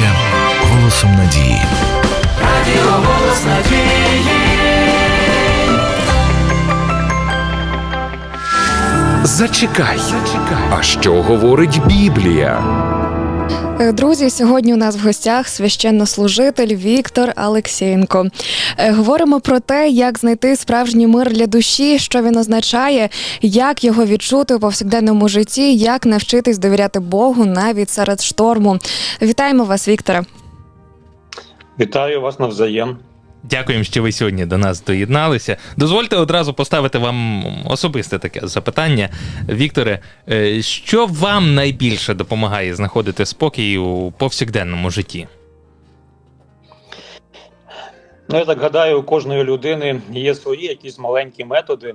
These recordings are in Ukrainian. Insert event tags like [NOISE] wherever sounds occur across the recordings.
стається голосом надії. Радіо голос надії. Зачекай, а що говорить Біблія? Е, Друзі, сьогодні у нас в гостях священнослужитель Віктор Алексєєнко. Е, Говоримо про те, як знайти справжній мир для душі, що він означає, як його відчути у повсякденному житті, як навчитись довіряти Богу навіть серед шторму. Вітаємо вас, Вікторе. Вітаю вас навзаєм. Дякуємо, що ви сьогодні до нас доєдналися. Дозвольте одразу поставити вам особисте таке запитання. Вікторе, е, що вам найбільше допомагає знаходити спокій у повсякденному житті? Ну, я так гадаю, у кожної людини є свої якісь маленькі методи,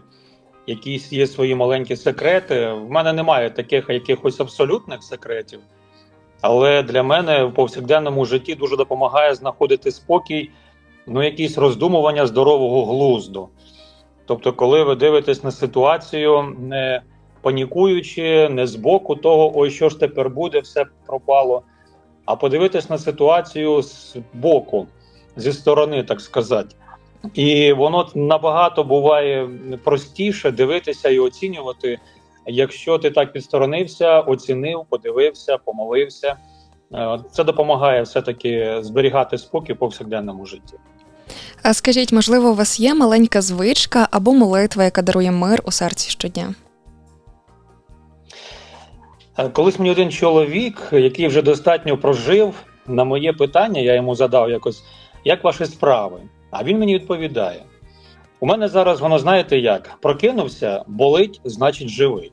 якісь є свої маленькі секрети. В мене немає таких якихось абсолютних секретів, але для мене в повсякденному житті дуже допомагає знаходити спокій, ну, якісь роздумування здорового глузду. Тобто, коли ви дивитесь на ситуацію, не панікуючи, не з боку того, ой, що ж тепер буде, все пропало, а подивитись на ситуацію з боку, зі сторони, так сказати. І воно набагато буває простіше дивитися і оцінювати, якщо ти так підсторонився, оцінив, подивився, помолився. Е, Це допомагає все-таки зберігати спокій в повсякденному житті. А скажіть, можливо, у вас є маленька звичка або молитва, яка дарує мир у серці щодня? Е, Колись мені один чоловік, який вже достатньо прожив, на моє питання, я йому задав якось, як ваші справи? А він мені відповідає: у мене зараз воно знаєте як? Прокинувся, болить, значить живий.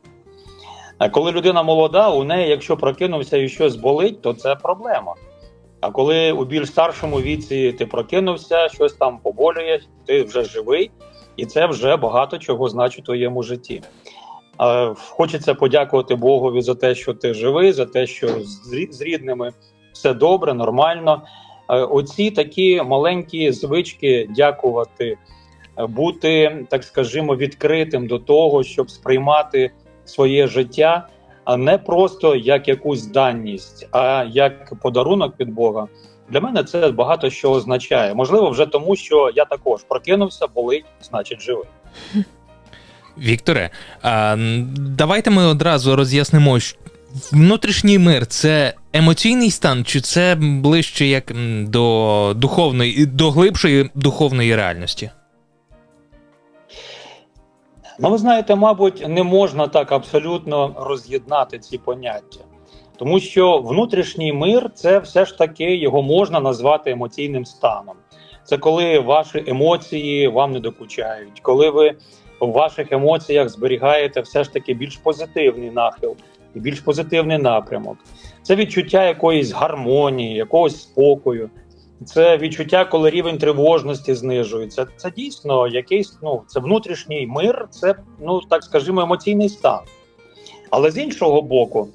А коли людина молода, у неї, якщо прокинувся і щось болить, то це проблема. А коли у більш старшому віці ти прокинувся, щось там поболює, ти вже живий, і це вже багато чого значить у твоєму житті. Хочеться подякувати Богові за те, що ти живий, за те, що з рідними все добре, нормально. Оці такі маленькі звички дякувати, е, бути, так скажімо, відкритим до того, щоб сприймати своє життя, а не просто як якусь даність, а як подарунок від Бога. Для мене це багато що означає. Можливо, вже тому, що я також прокинувся, болить, значить живий. [LAUGHS] Вікторе, давайте ми одразу роз'яснимо, внутрішній мир це емоційний стан, чи це ближче як до духовної, до глибшої духовної реальності? Ну, ви знаєте, мабуть, не можна так абсолютно роз'єднати ці поняття, тому що внутрішній мир це все ж таки його можна назвати емоційним станом. Це коли ваші емоції вам не докучають, коли ви в ваших емоціях зберігаєте все ж таки більш позитивний нахил і більш позитивний напрямок. Це відчуття якоїсь гармонії, якогось спокою. Це відчуття, коли рівень тривожності знижується. Це дійсно якийсь ну це внутрішній мир, це ну так скажімо, емоційний стан. Але з іншого боку,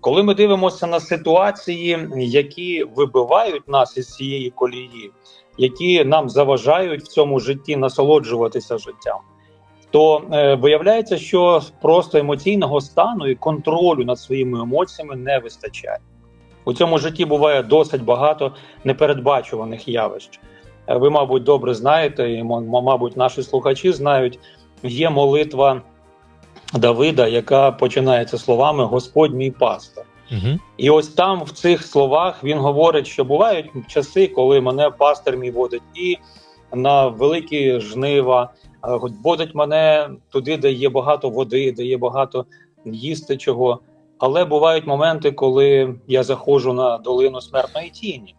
коли ми дивимося на ситуації, які вибивають нас із цієї колії, які нам заважають в цьому житті насолоджуватися життям, то е, виявляється, що просто емоційного стану і контролю над своїми емоціями не вистачає. У цьому житті буває досить багато непередбачуваних явищ. Е, Ви, мабуть, добре знаєте, і мабуть, наші слухачі знають. Є молитва Давида, яка починається словами Господь мій пастор. Угу. І ось там в цих словах він говорить, що бувають часи, коли мене пастир мій водить і на великі жнива, е, водить мене туди, де є багато води, де є багато їсти чого. Але бувають моменти, коли я заходжу на долину смертної тіні.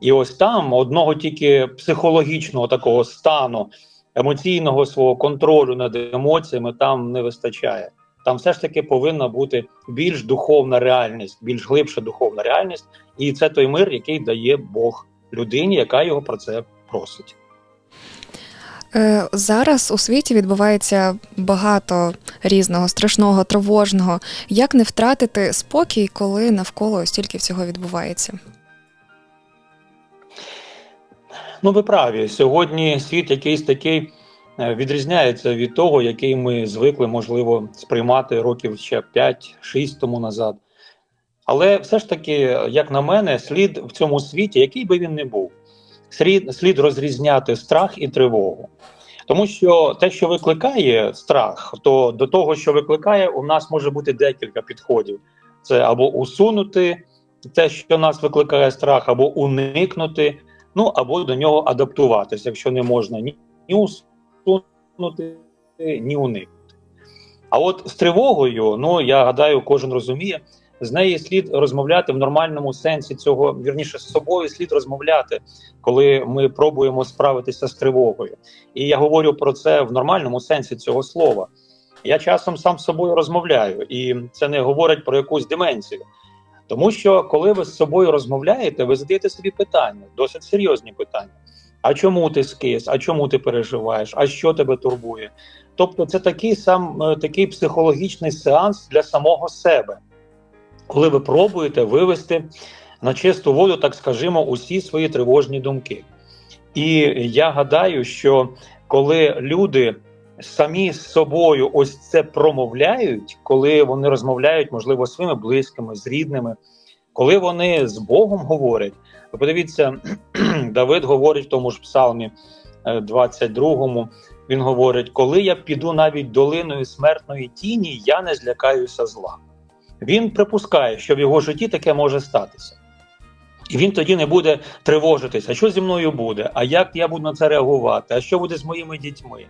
І ось там одного тільки психологічного такого стану, емоційного свого контролю над емоціями там не вистачає. Там все ж таки повинна бути більш духовна реальність, більш глибша духовна реальність, і це той мир, який дає Бог людині, яка його про це просить. Е, Зараз у світі відбувається багато різного страшного, тривожного. Як не втратити спокій, коли навколо стільки всього відбувається? Ну, ви праві. Сьогодні світ якийсь такий е, відрізняється від того, який ми звикли, можливо, сприймати років ще 5-6 тому назад. Але все ж таки, як на мене, слід в цьому світі, який би він не був, слід, слід розрізняти страх і тривогу. Тому що те, що викликає страх, то до того, що викликає, у нас може бути декілька підходів: це або усунути те, що нас викликає страх, або уникнути, ну або до нього адаптуватися, якщо не можна ні, усунути, ні уникнути. А от з тривогою, ну я гадаю, кожен розуміє, з неї слід розмовляти в нормальному сенсі цього, вірніше з собою слід розмовляти, коли ми пробуємо справитися з тривогою. І я говорю про це в нормальному сенсі цього слова. Я часом сам з собою розмовляю, і це не говорить про якусь деменцію. Тому що коли ви з собою розмовляєте, ви задаєте собі питання, досить серйозні питання. А чому ти скис? А чому ти переживаєш? А що тебе турбує? Тобто, це такий сам е, такий психологічний сеанс для самого себе, коли ви пробуєте вивести на чисту воду, так скажімо, усі свої тривожні думки. І я гадаю, що коли люди самі з собою ось це промовляють, коли вони розмовляють, можливо, своїми близькими, з рідними, коли вони з Богом говорять, подивіться, [CLEARS THROAT] Давид говорить в тому ж псалмі е, 22-му, він говорить: коли я піду навіть долиною смертної тіні, я не злякаюся зла. Він припускає, що в його житті таке може статися. І він тоді не буде тривожитися, що зі мною буде, а як я буду на це реагувати, а що буде з моїми дітьми.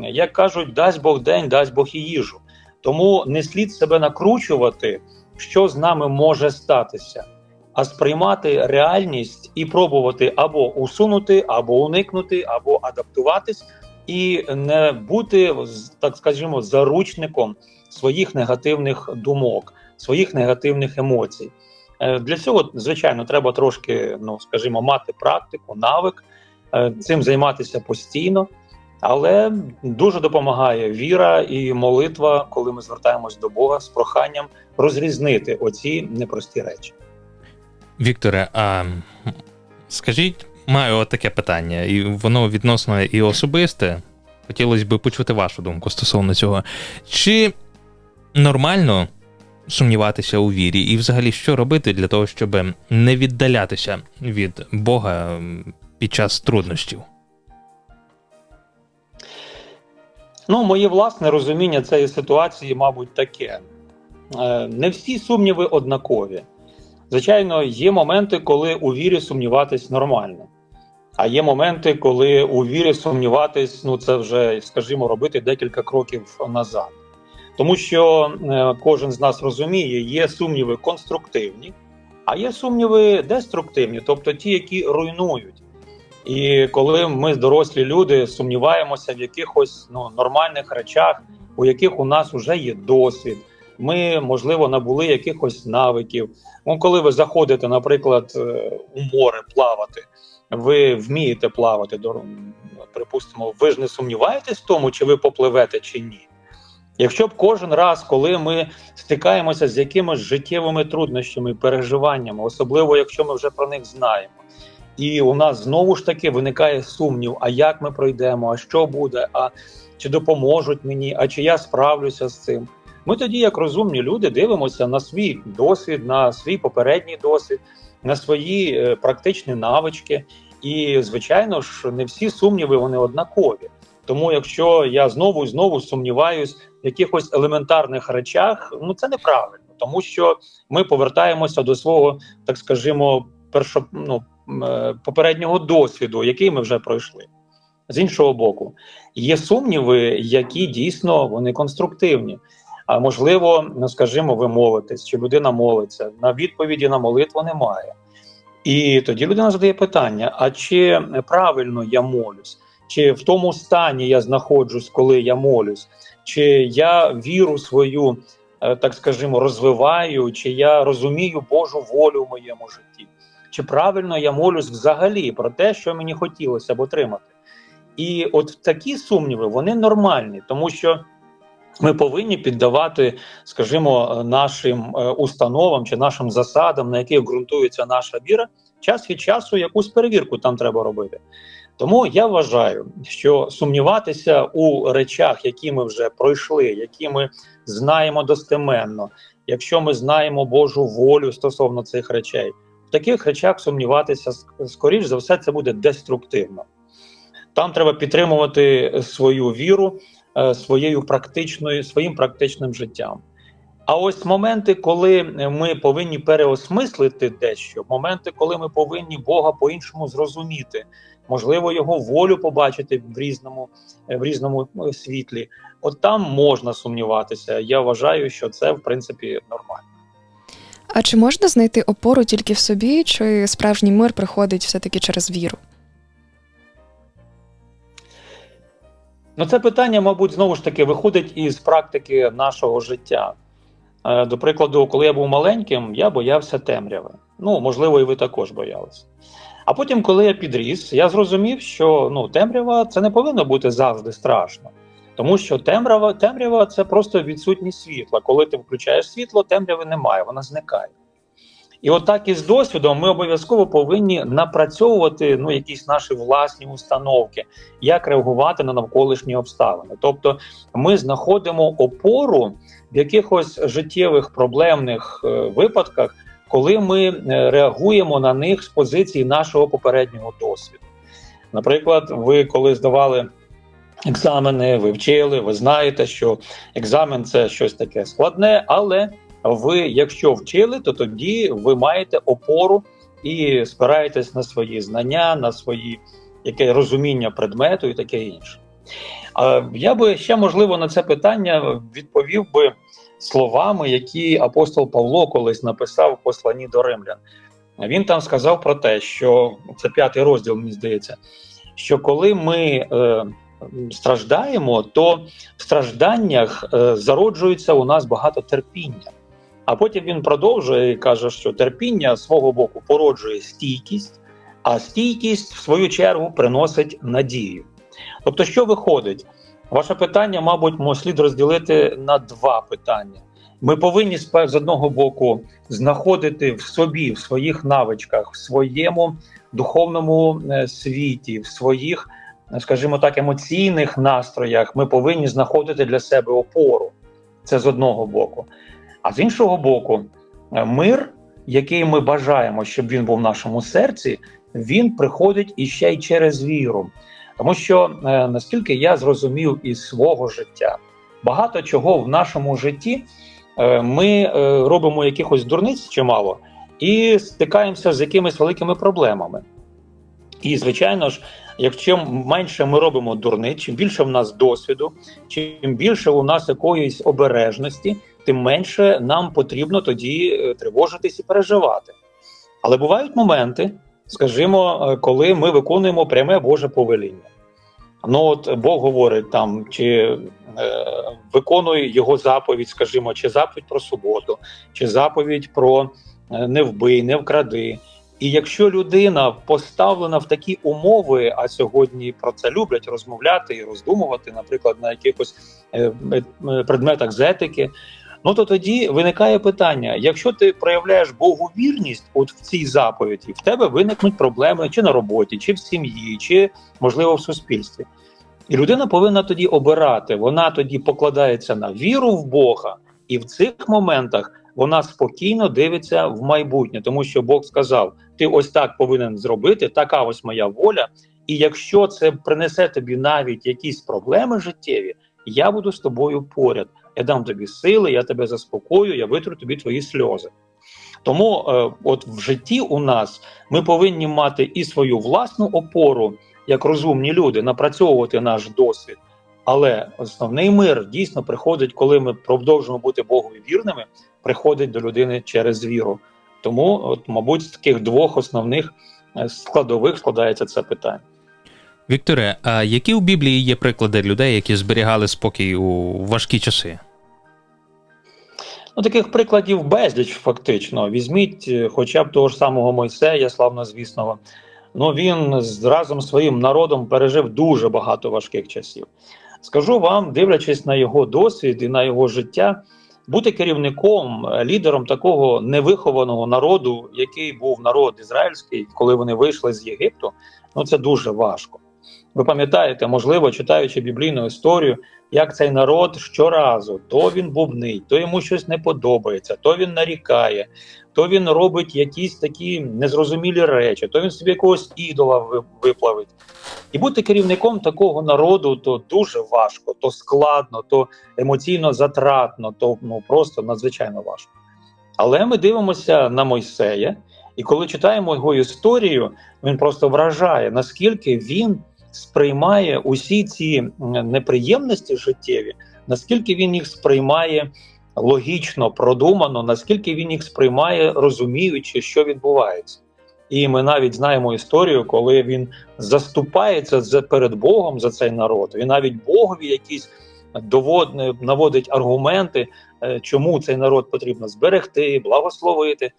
Як кажуть, дасть Бог день, дасть Бог і їжу. Тому не слід себе накручувати, що з нами може статися, а сприймати реальність і пробувати або усунути, або уникнути, або адаптуватись, і не бути, так скажімо, заручником своїх негативних думок, своїх негативних емоцій. Е, Для цього, звичайно, треба трошки, ну скажімо, мати практику, навик, е, цим займатися постійно. Але дуже допомагає віра і молитва, коли ми звертаємось до Бога з проханням розрізнити оці непрості речі. Вікторе, а скажіть, маю таке питання, і воно відносно і особисте. Хотілося б почути вашу думку стосовно цього. Чи нормально сумніватися у вірі, і взагалі що робити для того, щоб не віддалятися від Бога під час труднощів? Ну, моє власне розуміння цієї ситуації, мабуть, таке: Е, не всі сумніви однакові. Звичайно, є моменти, коли у вірі сумніватись нормально. А є моменти, коли у вірі сумніватись, ну це вже, скажімо, робити декілька кроків назад. Тому що е, кожен з нас розуміє, є сумніви конструктивні, а є сумніви деструктивні, тобто ті, які руйнують. І коли ми, дорослі люди, сумніваємося в якихось ну, нормальних речах, у яких у нас вже є досвід, ми, можливо, набули якихось навиків. Ну, коли ви заходите, наприклад, е, у море плавати, ви вмієте плавати, припустимо, ви ж не сумніваєтесь в тому, чи ви попливете чи ні. Якщо б кожен раз, коли ми стикаємося з якимись життєвими труднощами, переживаннями, особливо якщо ми вже про них знаємо, і у нас знову ж таки виникає сумнів: а як ми пройдемо, а що буде, а чи допоможуть мені, а чи я справлюся з цим. Ми тоді, як розумні люди, дивимося на свій досвід, на свій попередній досвід, на свої е, практичні навички. І, звичайно ж, не всі сумніви вони однакові. Тому, якщо я знову і знову сумніваюсь в якихось елементарних речах, ну це неправильно, тому що ми повертаємося до свого, так скажімо, першо, ну, е, попереднього досвіду, який ми вже пройшли. З іншого боку, є сумніви, які дійсно вони конструктивні. А можливо, ну скажімо, ви молитесь, чи людина молиться. На відповіді на молитву немає. І тоді людина задає питання: а чи правильно я молюсь? Чи в тому стані я знаходжусь, коли я молюсь? Чи я віру свою, е, так скажімо, розвиваю, чи я розумію Божу волю в моєму житті? Чи правильно я молюсь взагалі про те, що мені хотілося б отримати? І от такі сумніви вони нормальні, тому що ми повинні піддавати, скажімо, нашим е, установам чи нашим засадам, на яких ґрунтується наша віра, час від часу якусь перевірку там треба робити. Тому я вважаю, що сумніватися у речах, які ми вже пройшли, які ми знаємо достеменно, якщо ми знаємо Божу волю стосовно цих речей, в таких речах сумніватися скоріш за все це буде деструктивно. Там треба підтримувати свою віру е, своєю практичною, своїм практичним життям. А ось моменти, коли ми повинні переосмислити дещо, моменти, коли ми повинні Бога по-іншому зрозуміти, можливо, його волю побачити в різному, е, в різному е, світлі. От там можна сумніватися. Я вважаю, що це в принципі нормально. А чи можна знайти опору тільки в собі, чи справжній мир приходить все-таки через віру? Ну, це питання, мабуть, знову ж таки виходить із практики нашого життя. Е, До прикладу, коли я був маленьким, я боявся темряви. Ну, можливо, і ви також боялися. А потім, коли я підріс, я зрозумів, що ну, темрява це не повинно бути завжди страшно. Тому що темрява, темрява це просто відсутність світла. Коли ти включаєш світло, темряви немає, вона зникає. І отак із досвідом ми обов'язково повинні напрацьовувати ну, якісь наші власні установки, як реагувати на навколишні обставини. Тобто ми знаходимо опору в якихось життєвих проблемних е, випадках, коли ми е, реагуємо на них з позиції нашого попереднього досвіду. Наприклад, ви коли здавали екзамени, ви вчили, ви знаєте, що екзамен це щось таке складне, але ви, якщо вчили, то тоді ви маєте опору і спираєтесь на свої знання, на свої яке розуміння предмету і таке інше. А Я би ще можливо на це питання відповів би словами, які апостол Павло колись написав в посланні до римлян. Він там сказав про те, що це п'ятий розділ, мені здається, що коли ми е, страждаємо, то в стражданнях е, зароджується у нас багато терпіння. А потім він продовжує і каже, що терпіння свого боку породжує стійкість, а стійкість, в свою чергу, приносить надію. Тобто, що виходить? Ваше питання, мабуть, слід розділити на два питання. Ми повинні з одного боку знаходити в собі, в своїх навичках, в своєму духовному е, світі, в своїх, скажімо так, емоційних настроях. Ми повинні знаходити для себе опору. Це з одного боку. А з іншого боку, е, мир, який ми бажаємо, щоб він був в нашому серці, він приходить іще й через віру. Тому що е, наскільки я зрозумів із свого життя, багато чого в нашому житті е, ми е, робимо якихось дурниць чимало і стикаємося з якимись великими проблемами. І, звичайно ж, якщо менше ми робимо дурниць, чим більше в нас досвіду, чим більше у нас якоїсь обережності, тим менше нам потрібно тоді тривожитись і переживати. Але бувають моменти, скажімо, е, коли ми виконуємо пряме Боже повеління. Ну от Бог говорить там, чи е, виконує його заповідь, скажімо, чи заповідь про суботу, чи заповідь про е, не вбий, не вкради. І якщо людина поставлена в такі умови, а сьогодні про це люблять розмовляти і роздумувати, наприклад, на якихось е, предметах з етики, ну то тоді виникає питання: якщо ти проявляєш Богу вірність, от в цій заповіді, в тебе виникнуть проблеми чи на роботі, чи в сім'ї, чи можливо в суспільстві. І людина повинна тоді обирати. Вона тоді покладається на віру в Бога, і в цих моментах вона спокійно дивиться в майбутнє, тому що Бог сказав: ти ось так повинен зробити, така ось моя воля. І якщо це принесе тобі навіть якісь проблеми життєві, я буду з тобою поряд. Я дам тобі сили, я тебе заспокою, я витру тобі твої сльози. Тому, е, от в житті у нас ми повинні мати і свою власну опору, як розумні люди, напрацьовувати наш досвід. Але основний мир дійсно приходить, коли ми продовжуємо бути Богові вірними, приходить до людини через віру. Тому, от, мабуть, з таких двох основних е, складових складається це питання. Вікторе, а які у Біблії є приклади людей, які зберігали спокій у важкі часи? Ну, таких прикладів безліч, фактично. Візьміть е, хоча б того ж самого Мойсея, славнозвісного. Ну він з разом своїм народом пережив дуже багато важких часів. Скажу вам, дивлячись на його досвід і на його життя, бути керівником, е, лідером такого невихованого народу, який був народ ізраїльський, коли вони вийшли з Єгипту, ну це дуже важко. Ви пам'ятаєте, можливо, читаючи біблійну історію, як цей народ щоразу то він бубнить, то йому щось не подобається, то він нарікає, то він робить якісь такі незрозумілі речі, то він собі якогось ідола виплавить. І бути керівником такого народу то дуже важко, то складно, то емоційно затратно, то ну просто надзвичайно важко. Але ми дивимося на Мойсея, і коли читаємо його історію, він просто вражає, наскільки він сприймає усі ці неприємності життєві, наскільки він їх сприймає логічно, продумано, наскільки він їх сприймає, розуміючи, що відбувається. І ми навіть знаємо історію, коли він заступається за- перед Богом за цей народ. Він навіть Богові якісь довод, наводить аргументи, е, чому цей народ потрібно зберегти, благословити.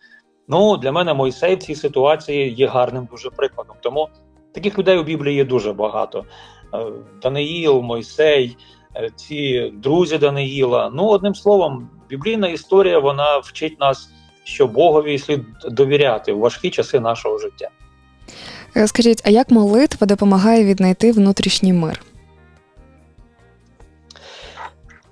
Ну, для мене Мойсей в цій ситуації є гарним дуже прикладом. Тому таких людей у Біблії є дуже багато. Е, Даниїл, Мойсей, е, ці друзі Даниїла. Ну, одним словом, біблійна історія вона вчить нас, що Богові слід довіряти в важкі часи нашого життя. Е, Скажіть, а як молитва допомагає віднайти внутрішній мир?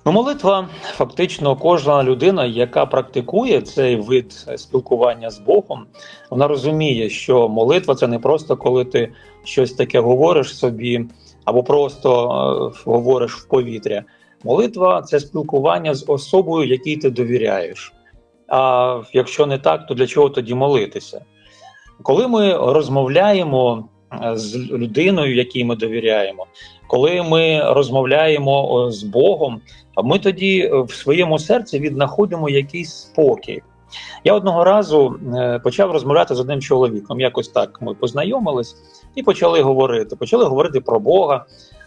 Ну, молитва фактично кожна людина, яка практикує цей вид спілкування з Богом, вона розуміє, що молитва це не просто коли ти щось таке говориш собі, або просто е, говориш в повітря. Молитва це спілкування з особою, якій ти довіряєш. А якщо не так, то для чого тоді молитися? Коли ми розмовляємо е, з людиною, якій ми довіряємо, коли ми розмовляємо з Богом, ми тоді е, в своєму серці віднаходимо якийсь спокій. Я одного разу почав розмовляти з одним чоловіком. Якось так ми познайомились і почали говорити. Почали говорити про Бога.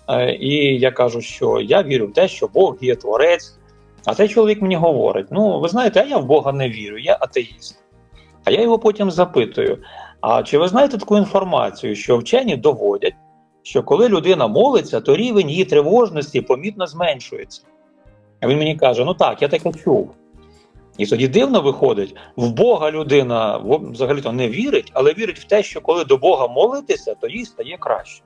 Е, І я кажу, що я вірю в те, що Бог є творець. А цей чоловік мені говорить: ну, ви знаєте, а я в Бога не вірю, я атеїст. А я його потім запитую: а чи ви знаєте таку інформацію, що вчені доводять, що коли людина молиться, то рівень її тривожності помітно зменшується? А він мені каже: ну так, я таке чув. І тоді дивно виходить, в Бога людина взагалі-то не вірить, але вірить в те, що коли до Бога молитися, то їй стає краще.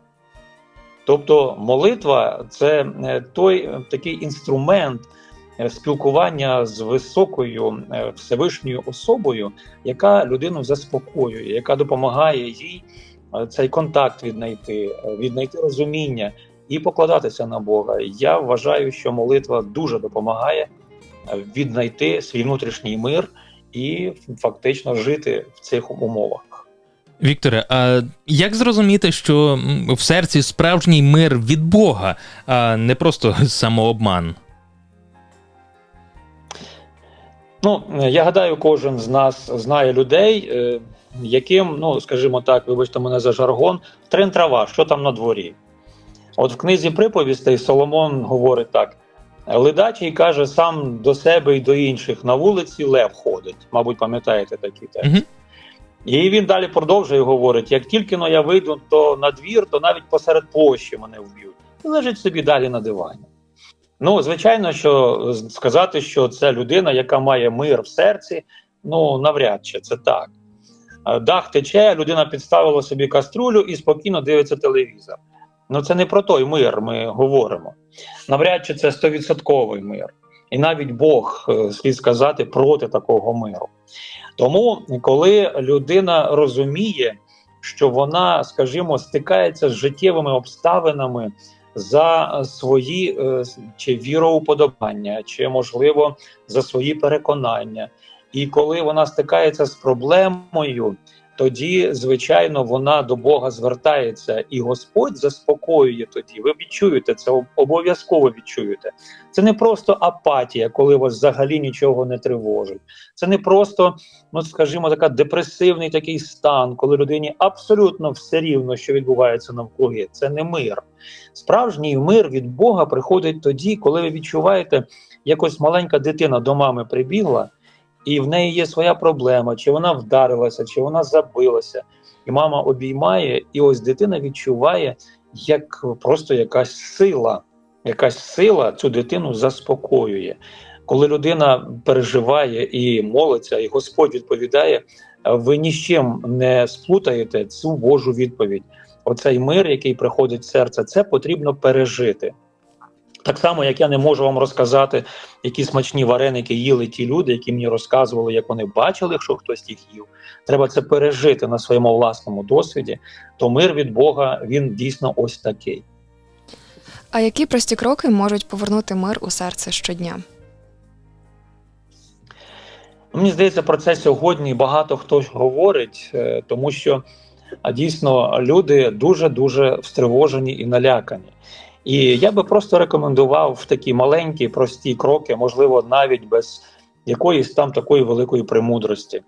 Тобто молитва це е, той е, такий інструмент е, спілкування з високою Всевишньою особою, яка людину заспокоює, яка допомагає їй цей контакт віднайти, віднайти розуміння і покладатися на Бога. Я вважаю, що молитва дуже допомагає віднайти свій внутрішній мир і фактично жити в цих умовах. Вікторе, а як зрозуміти, що в серці справжній мир від Бога, а не просто [LAUGHS] самообман? Ну, я гадаю, кожен з нас знає людей, е, яким, ну скажімо так, вибачте мене за жаргон, трин трава, що там на дворі. От в книзі приповістей Соломон говорить так: ледачий каже сам до себе і до інших на вулиці лев ходить. Мабуть, пам'ятаєте такий текст. Мгм. І він далі продовжує говорить: як тільки но я вийду то на двір, то навіть посеред площі мене вб'ють. І лежить собі далі на дивані. Ну, звичайно, що сказати, що це людина, яка має мир в серці, ну навряд чи це так. Е, Дах тече, людина підставила собі каструлю і спокійно дивиться телевізор. Ну це не про той мир ми говоримо. Навряд чи це стовідсотковий мир. І навіть Бог, е, слід сказати, проти такого миру. Тому, коли людина розуміє, що вона, скажімо, стикається з життєвими обставинами за свої е, чи віроуподобання, чи можливо за свої переконання, і коли вона стикається з проблемою, тоді, звичайно, вона до Бога звертається, і Господь заспокоює тоді. Ви відчуєте це, обов'язково відчуєте. Це не просто апатія, коли вас взагалі нічого не тривожить. Це не просто, ну скажімо, така депресивний такий стан, коли людині абсолютно все рівно, що відбувається навкруги. Це не мир. Справжній мир від Бога приходить тоді, коли ви відчуваєте, якось маленька дитина до мами прибігла, і в неї є своя проблема, чи вона вдарилася, чи вона забилася. І мама обіймає, і ось дитина відчуває, як просто якась сила, якась сила цю дитину заспокоює. Коли людина переживає і молиться, і Господь відповідає, ви ні з чим не сплутаєте цю Божу відповідь. оцей мир, який приходить в серце, це потрібно пережити. Так само, як я не можу вам розказати, які смачні вареники їли ті люди, які мені розказували, як вони бачили, що хтось їх їв. Треба це пережити на своєму власному досвіді. То мир від Бога він дійсно ось такий. А які прості кроки можуть повернути мир у серце щодня? Мені здається, про це сьогодні багато хто говорить, е, тому що дійсно люди дуже дуже встривожені і налякані. І я би просто рекомендував в такі маленькі, прості кроки, можливо, навіть без якоїсь там такої великої премудрості.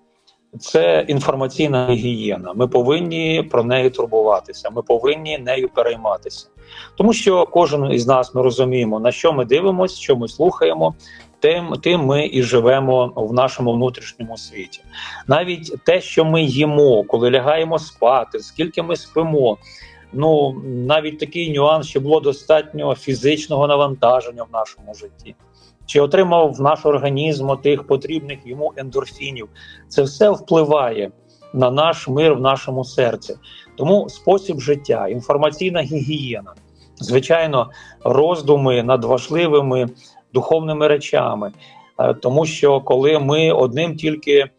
Це інформаційна гігієна. Ми повинні про неї турбуватися. Ми повинні нею перейматися, тому що кожен із нас ми розуміємо, на що ми дивимося, що ми слухаємо, тим, тим ми і живемо в нашому внутрішньому світі. Навіть те, що ми їмо, коли лягаємо спати, скільки ми спимо. Ну навіть такий нюанс, що було достатньо фізичного навантаження в нашому житті. Чи отримав наш організм тих потрібних йому ендорфінів? Це все впливає на наш мир в нашому серці. Тому спосіб життя, інформаційна гігієна, звичайно, роздуми над важливими духовними речами. Е, Тому що коли ми одним тільки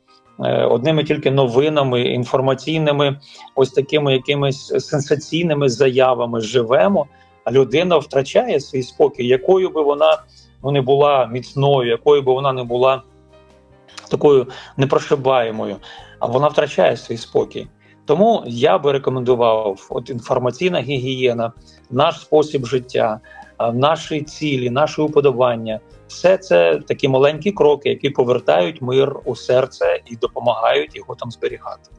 одними тільки новинами інформаційними, ось такими якимись сенсаційними заявами живемо, а людина втрачає свій спокій, якою би вона ну, не була міцною, якою би вона не була такою непрошибаємою, а вона втрачає свій спокій. Тому я би рекомендував от інформаційна гігієна, наш спосіб життя, наші цілі, наші уподобання. Все це такі маленькі кроки, які повертають мир у серце і допомагають його там зберігати.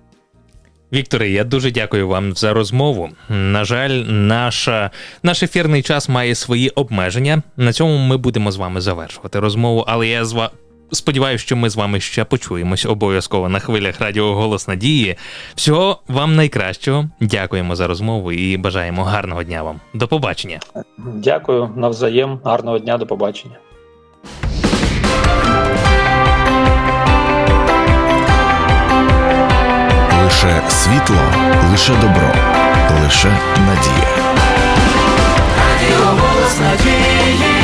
Вікторе, я дуже дякую вам за розмову. На жаль, наша, наш ефірний час має свої обмеження. На цьому ми будемо з вами завершувати розмову, але я з ва... сподіваюся, що ми з вами ще почуємось обов'язково на хвилях Радіо Голос Надії. Всього вам найкращого. Дякуємо за розмову і бажаємо гарного дня вам. До побачення. Дякую навзаєм. Гарного дня, до побачення. Лише світло, лише добро, лише надія. Радіо голос надії.